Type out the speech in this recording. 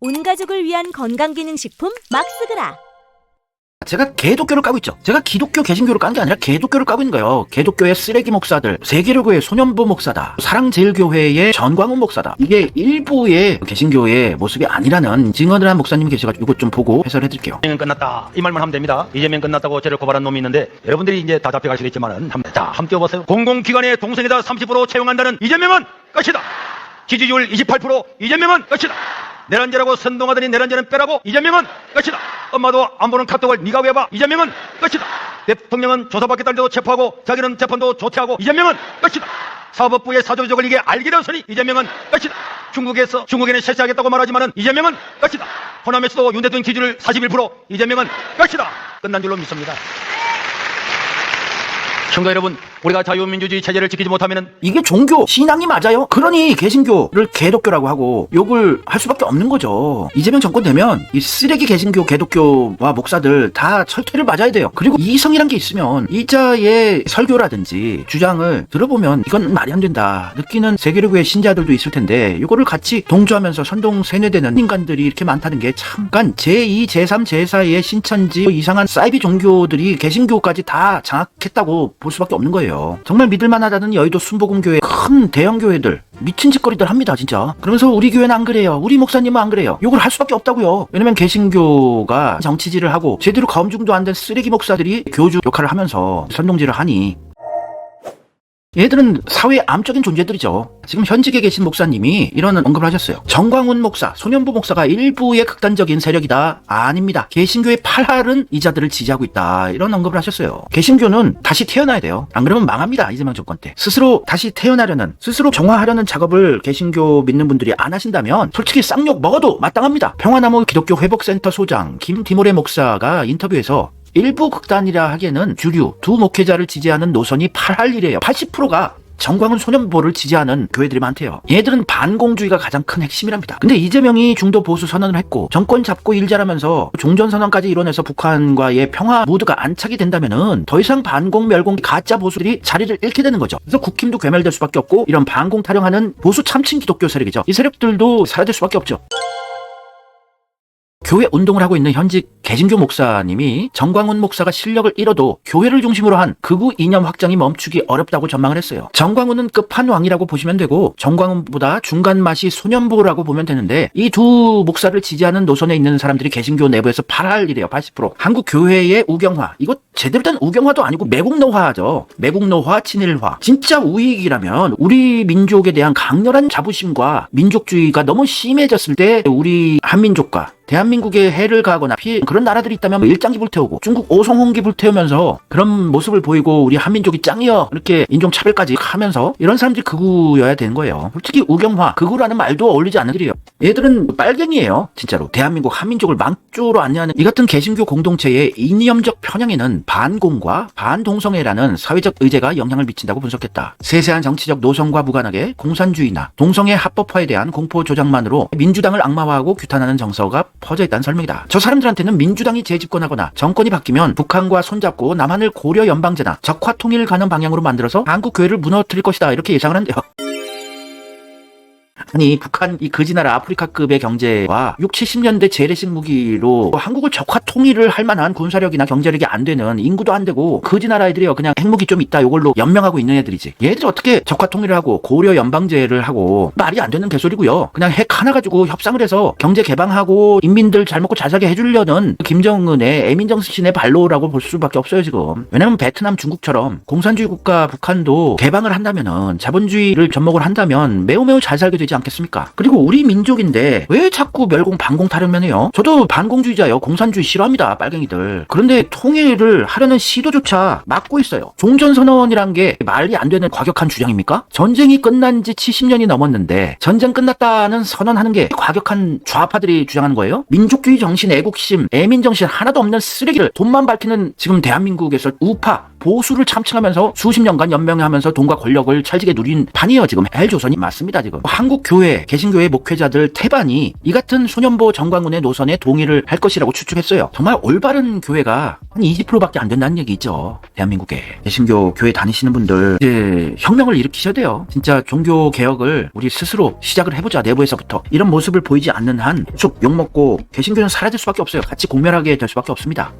온 가족을 위한 건강기능식품 막스그라 제가 개독교를 까고 있죠. 제가 기독교 개신교를 깐 게 아니라 개독교를 까고 있는 거예요. 개독교의 쓰레기 목사들, 세계로교의 소년부 목사다, 사랑제일교회의 전광훈 목사다. 이게 일부의 개신교의 모습이 아니라는 증언을 한 목사님이 계셔가지고 이것 좀 보고 해설해 드릴게요. 이재명 끝났다 이 말만 하면 됩니다 이재명 끝났다고 저를 고발한 놈이 있는데 여러분들이 이제 다 잡혀가시겠지만은 한- 자 함께 뛰어보세요 공공기관의 동생에다 30% 채용한다는 이재명은 끝이다 지지율 28% 이재명은 끝이다 내란죄라고 선동하더니 내란죄는 빼라고 이재명은 끝이다 엄마도 안 보는 카톡을 네가 왜 봐 이재명은 끝이다 대통령은 조사받겠다는데도 체포하고 자기는 재판도 조퇴하고 이재명은 끝이다 사법부의 사조적을 이게 알게 되었으니 이재명은 끝이다. 중국에서 중국에는 실시하겠다고 말하지만은 이재명은 끝이다. 호남에서도 윤 대통령 지지율 41% 이재명은 끝이다. 끝난 줄로 믿습니다. 청자 여러분, 우리가 자유민주주의 체제를 지키지 못하면은 이게 종교 신앙이 맞아요? 그러니 개신교를 개독교라고 하고 욕을 할 수밖에 없는 거죠. 이재명 정권 되면 이 쓰레기 개신교 개독교와 목사들 다 철퇴를 맞아야 돼요. 그리고 이성이란 게 있으면 이자의 설교라든지 주장을 들어보면 이건 말이 안 된다 느끼는 세계교회 신자들도 있을 텐데 이거를 같이 동조하면서 선동 세뇌되는 인간들이 이렇게 많다는 게 잠깐 제2, 제3, 제4의 신천지 이상한 사이비 종교들이 개신교까지 다 장악했다고 볼 수밖에 없는 거예요. 정말 믿을만하다는 여의도 순복음교회 큰 대형 교회들 미친 짓거리들 합니다 진짜. 그러면서 우리 교회는 안 그래요. 우리 목사님은 안 그래요. 욕을 할 수밖에 없다고요. 왜냐면 개신교가 정치질을 하고 제대로 검증도 안 된 쓰레기 목사들이 교주 역할을 하면서 선동질을 하니 얘들은 사회의 암적인 존재들이죠. 지금 현직에 계신 목사님이 이런 언급을 하셨어요. 정광훈 목사, 소년부 목사가 일부의 극단적인 세력이다. 아닙니다. 개신교의 팔할은 이자들을 지지하고 있다. 이런 언급을 하셨어요. 개신교는 다시 태어나야 돼요. 안 그러면 망합니다. 이재명 정권 때. 스스로 다시 태어나려는, 스스로 정화하려는 작업을 개신교 믿는 분들이 안 하신다면 솔직히 쌍욕 먹어도 마땅합니다. 평화나무 기독교 회복센터 소장 김디모레 목사가 인터뷰에서 일부 극단이라 하기에는 주류 두 목회자를 지지하는 노선이 8할1이에요 80%가 정광훈 소년보를 지지하는 교회들이 많대요. 얘들은 반공주의가 가장 큰 핵심이랍니다. 근데 이재명이 중도 보수 선언을 했고 정권 잡고 일 잘하면서 종전 선언까지 이뤄내서 북한과의 평화 무드가 안착이 된다면은 더 이상 반공 멸공 가짜 보수들이 자리를 잃게 되는 거죠. 그래서 국힘도 괴멸될 수밖에 없고 이런 반공 타령하는 보수 참칭 기독교 세력이죠. 이 세력들도 사라질 수밖에 없죠. 교회 운동을 하고 있는 현직 개신교 목사님이 정광훈 목사가 실력을 잃어도 교회를 중심으로 한 극우 이념 확장이 멈추기 어렵다고 전망을 했어요. 정광훈은 끝판왕이라고 보시면 되고 정광훈보다 중간 맛이 소년부라고 보면 되는데 이 두 목사를 지지하는 노선에 있는 사람들이 개신교 내부에서 8할이래요. 80%. 한국 교회의 우경화. 이거 제대로 된 우경화도 아니고 매국노화죠. 매국노화, 친일화. 진짜 우익이라면 우리 민족에 대한 강렬한 자부심과 민족주의가 너무 심해졌을 때 우리 한민족과 대한민국에 해를 가거나 피해 그런 나라들이 있다면 뭐 일장기 불태우고 중국 오송홍기 불태우면서 그런 모습을 보이고 우리 한민족이 짱이여 이렇게 인종차별까지 하면서 이런 사람들이 극우여야 되는 거예요. 솔직히 우경화, 극우라는 말도 어울리지 않는 일이에요. 얘들은 빨갱이에요. 진짜로. 대한민국 한민족을 망조로 안내하는 이 같은 개신교 공동체의 이념적 편향에는 반공과 반동성애라는 사회적 의제가 영향을 미친다고 분석했다. 세세한 정치적 노선과 무관하게 공산주의나 동성애 합법화에 대한 공포 조장만으로 민주당을 악마화하고 규탄하는 정서가 퍼져 있다는 설명이다. 저 사람들한테는 민주당이 재집권하거나 정권이 바뀌면 북한과 손잡고 남한을 고려 연방제나 적화 통일을 가는 방향으로 만들어서 한국 교회를 무너뜨릴 것이다. 이렇게 예상을 한대요. 아니 북한 이 거지나라 아프리카급의 경제와 6, 70년대 재래식 무기로 한국을 적화 통일을 할 만한 군사력이나 경제력이 안 되는 인구도 안 되고 거지나라 애들이요 그냥 핵무기 좀 있다 요걸로 연명하고 있는 애들이지 얘들이 어떻게 적화 통일을 하고 고려 연방제를 하고 말이 안 되는 개소리고요 그냥 핵 하나 가지고 협상을 해서 경제 개방하고 인민들 잘 먹고 잘 살게 해주려는 김정은의 애민정 신의 발로라고 볼 수밖에 없어요 지금 왜냐면 베트남 중국처럼 공산주의 국가 북한도 개방을 한다면은 자본주의를 접목을 한다면 매우 매우 잘 살게 되지 않겠습니까? 그리고 우리 민족인데 왜 자꾸 멸공 반공 타령만 해요? 저도 반공주의자요. 공산주의 싫어합니다. 빨갱이들. 그런데 통일을 하려는 시도조차 막고 있어요. 종전선언이란 게 말이 안 되는 과격한 주장입니까? 전쟁이 끝난 지 70년이 넘었는데 전쟁 끝났다는 선언하는 게 과격한 좌파들이 주장하는 거예요? 민족주의 정신, 애국심, 애민정신 하나도 없는 쓰레기를 돈만 밝히는 지금 대한민국에서 우파 보수를 참칭하면서 수십 년간 연명하면서 돈과 권력을 찰지게 누린 판이에요 지금. 헬조선이 맞습니다 지금. 한국 교회 개신교회 목회자들 태반이 이 같은 소년보 정광훈의 노선에 동의를 할 것이라고 추측했어요. 정말 올바른 교회가 한 20%밖에 안 된다는 얘기 있죠 대한민국에. 개신교 교회 다니시는 분들 이제 혁명을 일으키셔야 돼요. 진짜 종교 개혁을 우리 스스로 시작을 해보자 내부에서부터. 이런 모습을 보이지 않는 한 계속 욕먹고 개신교는 사라질 수밖에 없어요. 같이 공멸하게 될 수밖에 없습니다